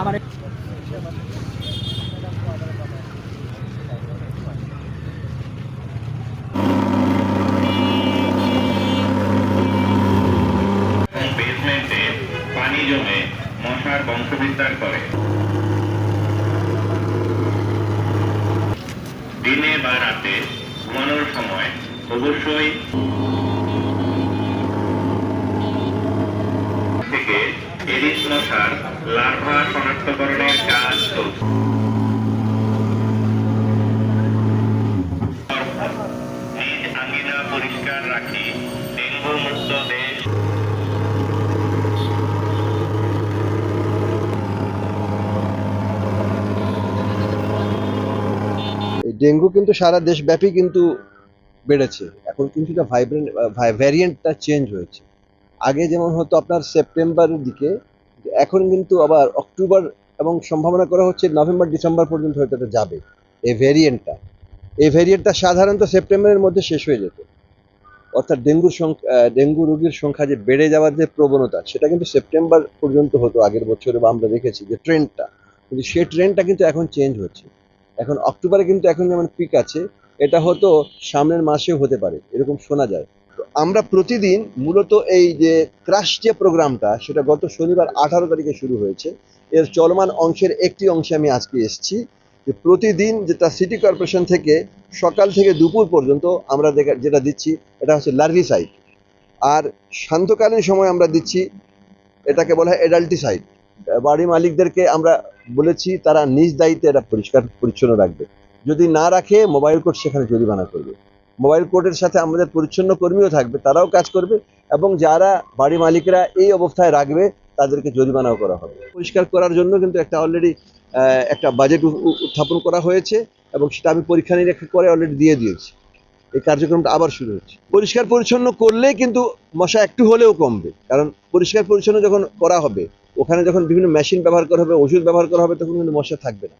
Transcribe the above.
আমার বেসমেন্টে পানি জমে মশার বংশবিস্তার করে। দিনে বা রাতে ঘুমানোর সময় অবশ্যই এডিস মশার লার্ভা শনাক্তকরণের কাজ ডেঙ্গু দেশ। কিন্তু সারা দেশব্যাপী কিন্তু বেড়েছে। এখন কিন্তু ভাইব্রেন্ট ভ্যারিয়েন্টটা চেঞ্জ হয়েছে। আগে যেমন হতো আপনার সেপ্টেম্বরের দিকে, এখন কিন্তু আবার অক্টোবর এবং সম্ভাবনা করা হচ্ছে নভেম্বর, ডিসেম্বর পর্যন্ত হয়তো এটা যাবে, এই ভ্যারিয়েন্টটা এই ভ্যারিয়েন্টটা সাধারণত সেপ্টেম্বরের মধ্যে শেষ হয়ে যেত। অর্থাৎ ডেঙ্গুর সংখ্যা ডেঙ্গু রোগীর সংখ্যা যে বেড়ে যাওয়ার যে প্রবণতা, সেটা কিন্তু সেপ্টেম্বর পর্যন্ত হতো আগের বছরে বা আমরা দেখেছি যে ট্রেন্ডটা কিন্তু সেই ট্রেন্ডটা কিন্তু এখন চেঞ্জ হচ্ছে। এখন অক্টোবরে কিন্তু এখন যেমন পিক আছে, এটা হয়তো সামনের মাসেও হতে পারে, এরকম শোনা যায়। আমরা প্রতিদিন মূলত এই যে ক্রাশ যে প্রোগ্রামটা, সেটা গত শনিবার আঠারো তারিখে শুরু হয়েছে। এর চলমান অংশের একটি অংশে আমি আজকে এসেছি। যে প্রতিদিন যেটা সিটি কর্পোরেশন থেকে সকাল থেকে দুপুর পর্যন্ত আমরা যেটা দিচ্ছি, এটা হচ্ছে লার্ভিসাইড আর শান্তকালীন সময় আমরা দিচ্ছি, এটাকে বলা হয় এডাল্টিসাইড বাড়ি মালিকদেরকে আমরা বলেছি, তারা নিজ দায়িত্বে এটা পরিষ্কার, পরিচ্ছন্ন রাখবে। যদি না রাখে মোবাইল কোর্ট সেখানে জরিমানা করবে। মোবাইল কোর্টের সাথে আমাদের পরিচ্ছন্ন কর্মীও থাকবে, তারাও কাজ করবে এবং যারা বাড়ি মালিকরা এই অবস্থায় রাখবে, তাদেরকে জরিমানাও করা হবে। পরিষ্কার করার জন্য কিন্তু একটা অলরেডি একটা বাজেট উত্থাপন করা হয়েছে এবং সেটা আমি পরীক্ষা নিরীক্ষা করে অলরেডি দিয়ে দিয়েছি। এই কার্যক্রমটা আবার শুরু হচ্ছে পরিষ্কার পরিচ্ছন্ন করলে কিন্তু মশা একটু হলেও কমবে, কারণ পরিষ্কার পরিচ্ছন্ন যখন করা হবে, ওখানে যখন বিভিন্ন মেশিন ব্যবহার করা হবে, ওষুধ ব্যবহার করা হবে, তখন কিন্তু মশা থাকবে না।